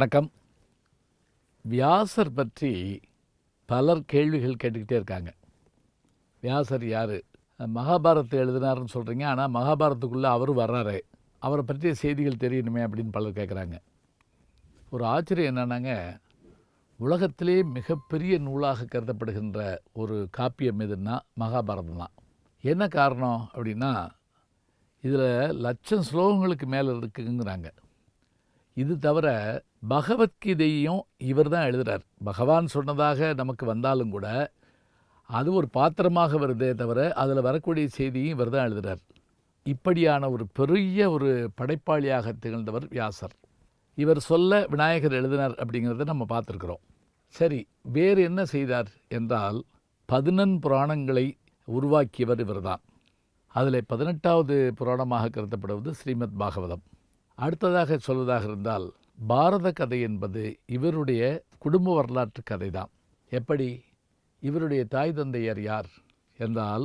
வணக்கம். வியாசர் பற்றி பலர் கேள்விகள் கேட்டுக்கிட்டே இருக்காங்க. வியாசர் யார்? மகாபாரத்தை எழுதினாருன்னு சொல்கிறீங்க ஆனால் மகாபாரதத்துக்குள்ளே அவரும் வர்றாரு. அவரை பற்றிய செய்திகள் தெரியணுமே அப்படின்னு பலர் கேட்குறாங்க ஒரு ஆச்சரியம் என்னென்னாங்க உலகத்திலே மிகப்பெரிய நூலாக கருதப்படுகின்ற ஒரு காப்பியம் எதுன்னா மகாபாரதம் தான் என்ன காரணம் அப்படின்னா இதில் லட்சம் ஸ்லோகங்களுக்கு மேலே இருக்குங்கிறாங்க. இது தவிர பகவத்கீதையும் இவர் தான் எழுதுகிறார் பகவான் சொன்னதாக நமக்கு வந்தாலும் கூட அது ஒரு பாத்திரமாக வருதே தவிர அதில் வரக்கூடிய செய்தியும் இவர் தான் எழுதுகிறார் இப்படியான ஒரு பெரிய ஒரு படைப்பாளியாக திகழ்ந்தவர் வியாசர். இவர் சொல்ல விநாயகர் எழுதினார் அப்படிங்கிறத நம்ம பார்த்துருக்குறோம். சரி வேறு என்ன செய்தார் என்றால் பதினெண் புராணங்களை உருவாக்கியவர் இவர்தான் அதில் பதினெட்டாவது புராணமாக கருதப்படுவது ஸ்ரீமத் பாகவதம். அடுத்ததாக சொல்வதாக இருந்தால் பாரத கதை என்பது இவருடைய குடும்ப வரலாற்று கதை தான் எப்படி? இவருடைய தாய் தந்தையர் யார் என்றால்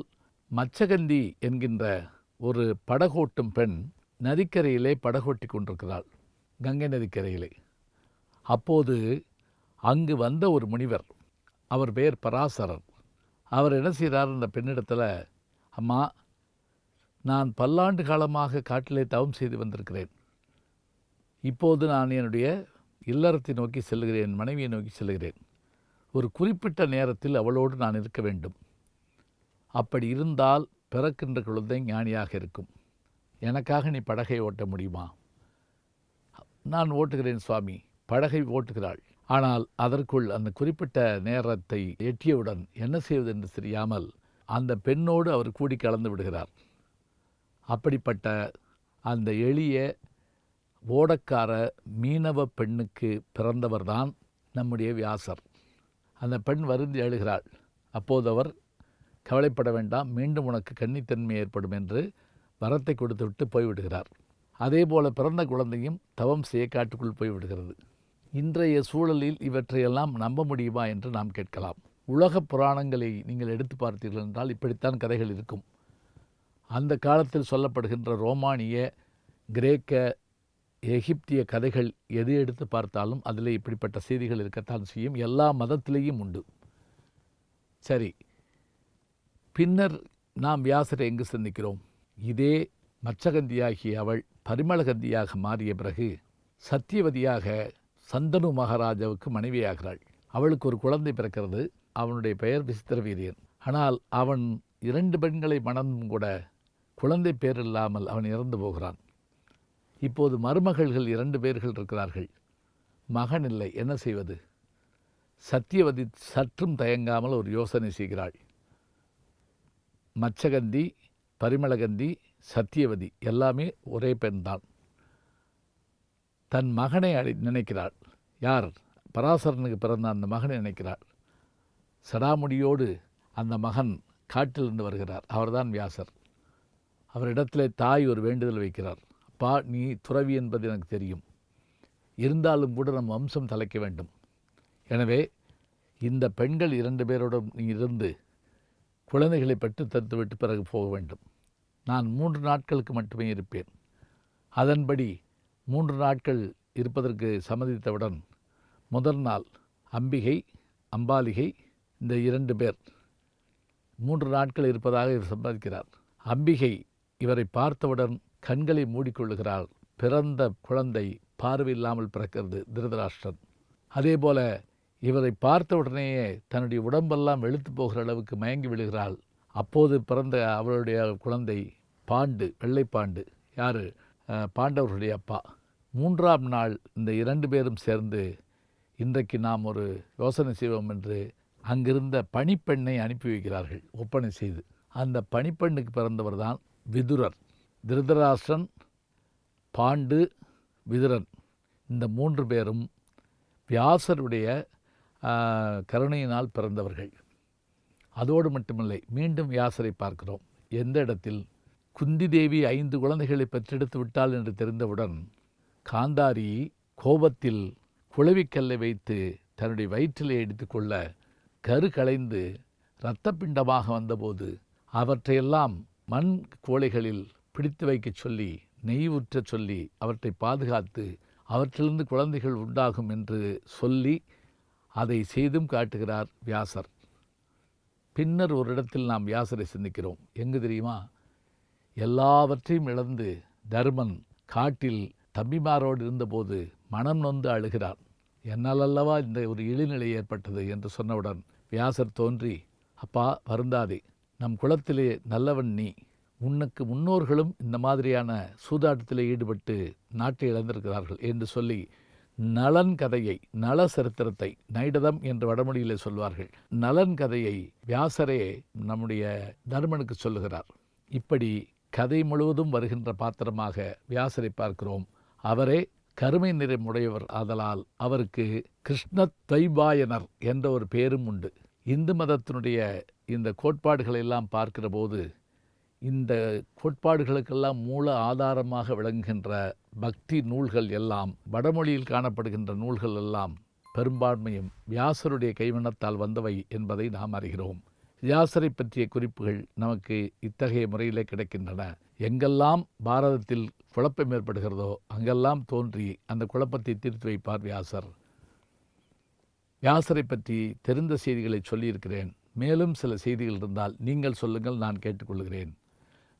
மச்சகந்தி என்கின்ற ஒரு படகோட்டும் பெண் நதிக்கரையிலே படகோட்டி கொண்டிருக்கிறாள் கங்கை நதிக்கரையிலே. அப்போது அங்கு வந்த ஒரு முனிவர் அவர் பெயர் பராசரர். அவர் என்ன செய்கிறார் அந்த பெண்ணிடத்தில் அம்மா நான் பல்லாண்டு காலமாக காட்டிலே தவம் செய்து வந்திருக்கிறேன். இப்போது நான் என்னுடைய இல்லறத்தை நோக்கி செல்கிறேன் மனைவியை நோக்கி செல்கிறேன் ஒரு குறிப்பிட்ட நேரத்தில் அவளோடு நான் இருக்க வேண்டும். அப்படி இருந்தால் பிறக்கின்ற குழந்தை ஞானியாக இருக்கும். எனக்காக நீ படகை ஓட்ட முடியுமா? நான் ஓட்டுகிறேன் சுவாமி படகை ஓட்டுகிறாள். ஆனால் அதற்குள் அந்த குறிப்பிட்ட நேரத்தை எட்டியவுடன் என்ன செய்வது என்று தெரியாமல் அந்த பெண்ணோடு அவர் கூடி கலந்து விடுகிறார். அப்படிப்பட்ட அந்த எளிய ஓடக்கார மீனவ பெண்ணுக்கு பிறந்தவர்தான் நம்முடைய வியாசர். அந்த பெண் வருந்தி அழுகிறாள். அப்போது அவர் கவலைப்பட வேண்டாம் மீண்டும் உனக்கு கன்னித்தன்மை ஏற்படும் என்று வரத்தை கொடுத்துவிட்டு போய்விடுகிறார். அதே போல பிறந்த குழந்தையும் தவம் செய்ய காட்டுக்குள் போய்விடுகிறது. இன்றைய சூழலில் இவற்றையெல்லாம் நம்ப முடியுமா என்று நாம் கேட்கலாம். உலக புராணங்களை நீங்கள் எடுத்து பார்த்தீர்கள் என்றால் இப்படித்தான் கதைகள் இருக்கும். அந்த காலத்தில் சொல்லப்படுகின்ற ரோமானிய கிரேக்க எகிப்திய கதைகள் எது எடுத்து பார்த்தாலும் அதில் இப்படிப்பட்ட செய்திகள் இருக்கத்தான் செய்யும். எல்லா மதத்திலேயும் உண்டு. சரி. பின்னர் நாம் வியாசரை எங்கு சந்திக்கிறோம்? இதே மச்சகந்தியாகிய அவள் பரிமளகந்தியாக மாறிய பிறகு சத்தியவதியாக சந்தனு மகாராஜாவுக்கு மனைவியாகிறாள். அவளுக்கு ஒரு குழந்தை பிறக்கிறது. அவனுடைய பெயர் விசித்திர வீரியன். ஆனால் அவன் இரண்டு பெண்களை மணந்தும் கூட குழந்தை பேர் இல்லாமல் அவன் இறந்து போகிறான். இப்போது மருமகள்கள் இரண்டு பேர்கள் இருக்கிறார்கள். மகன் இல்லை என்ன செய்வது? சத்தியவதி சற்றும் தயங்காமல் ஒரு யோசனை செய்கிறாள். மச்சகந்தி பரிமளகந்தி சத்தியவதி எல்லாமே ஒரே பெண்தான். தன் மகனை அடி நினைக்கிறாள். யார்? பராசரனுக்கு பிறந்த அந்த மகனை நினைக்கிறாள். சடாமுடியோடு அந்த மகன் காட்டிலிருந்து வருகிறார். அவர்தான் வியாசர். அவரிடத்திலே தாய் ஒரு வேண்டுதல் வைக்கிறார். அப்பா நீ துறவி என்பது எனக்கு தெரியும். இருந்தாலும் கூட நம் வம்சம் தலைக்க வேண்டும். எனவே இந்த பெண்கள் இரண்டு பேரோடும் நீ இருந்து குழந்தைகளை பெற்று தந்துவிட்டு பிறகு போக வேண்டும். நான் மூன்று நாட்களுக்கு மட்டுமே இருப்பேன். அதன்படி மூன்று நாட்கள் இருப்பதற்கு சம்மதித்தவுடன் முதல் நாள் அம்பிகை அம்பாலிகை இந்த இரண்டு பேர் மூன்று நாட்கள் இருப்பதாக இவர் சம்மதிக்கிறார். அம்பிகை இவரை பார்த்தவுடன் கண்களை மூடிக்கொள்ளுகிறாள். பிறந்த குழந்தை பார்வையில்லாமல் பிறக்கிறது திருதராஷ்டிரன். அதேபோல இவரை பார்த்த உடனேயே தன்னுடைய உடம்பெல்லாம் வெளுத்து போகிற அளவுக்கு மயங்கி விழுகிறாள். அப்போது பிறந்த அவளுடைய குழந்தை பாண்டு வெள்ளைப்பாண்டு. யார்? பாண்டவர்களுடைய அப்பா. மூன்றாம் நாள் இந்த இரண்டு பேரும் சேர்ந்து இன்றைக்கு நாம் ஒரு யோசனை செய்வோம் என்று அங்கிருந்த பணிப்பெண்ணை அனுப்பி வைக்கிறார்கள். ஒப்பனை செய்து. அந்த பணிப்பெண்ணுக்கு பிறந்தவர் தான் விதுரர். திருதராஷ்டிரன் பாண்டு விதுரன். இந்த மூன்று பேரும் வியாசருடைய கருணையினால் பிறந்தவர்கள். அதோடு மட்டுமில்லை மீண்டும் வியாசரை பார்க்கிறோம். எந்த இடத்தில்? குந்தி தேவி ஐந்து குழந்தைகளை பெற்றெடுத்து விட்டாள் என்று தெரிந்தவுடன் காந்தாரி கோபத்தில் குளவிக்கல்லை வைத்து தன்னுடைய வயிற்றிலே எடுத்துக்கொள்ள கரு களைந்து இரத்தப்பிண்டமாக வந்தபோது அவற்றையெல்லாம் மண் கோழைகளில் பிடித்து வைக்கச் சொல்லி நெய் ஊற்றச் சொல்லி அவற்றை பாதுகாத்து அவற்றிலிருந்து குழந்தைகள் உண்டாகும் என்று சொல்லி அதை செய்தும் காட்டுகிறார் வியாசர். பின்னர் ஒரு இடத்தில் நாம் வியாசரை சிந்திக்கிறோம். எங்கு தெரியுமா? எல்லாவற்றையும் இழந்து தர்மன் காட்டில் தம்பிமாரோடு இருந்தபோது மனம் நொந்து அழுகிறான் என்னால் அல்லவா இந்த ஒரு இழிநிலை ஏற்பட்டது? என்று சொன்னவுடன் வியாசர் தோன்றி அப்பா வருந்தாதே. நம் குலத்திலே நல்லவன் நீ. உனக்கு முன்னோர்களும் இந்த மாதிரியான சூதாட்டத்திலே ஈடுபட்டு நாட்டை இழந்திருக்கிறார்கள் என்று சொல்லி நலன் கதையை நல சரித்திரத்தை நைடதம் என்று வடமொழியிலே சொல்வார்கள். நலன் கதையை வியாசரே நம்முடைய தர்மனுக்கு சொல்லுகிறார். இப்படி கதை முழுவதும் வருகின்ற பாத்திரமாக வியாசரை பார்க்கிறோம். அவரே கருமை நிறமுடையவர் ஆதலால் அவருக்கு கிருஷ்ண தைவாயனர் என்ற ஒரு பேரும் உண்டு. இந்து மதத்தினுடைய இந்த கோட்பாடுகளை எல்லாம் பார்க்கிற போது இந்த கோட்பாடுகளுக்கெல்லாம் மூல ஆதாரமாக விளங்குகின்ற பக்தி நூல்கள் எல்லாம் வடமொழியில் காணப்படுகின்ற நூல்கள் எல்லாம் பெரும்பான்மையும் வியாசருடைய கைவண்ணத்தால் வந்தவை என்பதை நாம் அறிகிறோம். வியாசரை பற்றிய குறிப்புகள் நமக்கு இத்தகைய முறையிலே கிடைக்கின்றன. எங்கெல்லாம் பாரதத்தில் குழப்பம் ஏற்படுகிறதோ அங்கெல்லாம் தோன்றி அந்த குழப்பத்தை தீர்த்து வைப்பார் வியாசர். வியாசரை பற்றி தெரிந்த செய்திகளை சொல்லியிருக்கிறேன். மேலும் சில செய்திகள் இருந்தால் நீங்கள் சொல்லுங்கள் நான் கேட்டுக்கொள்கிறேன்.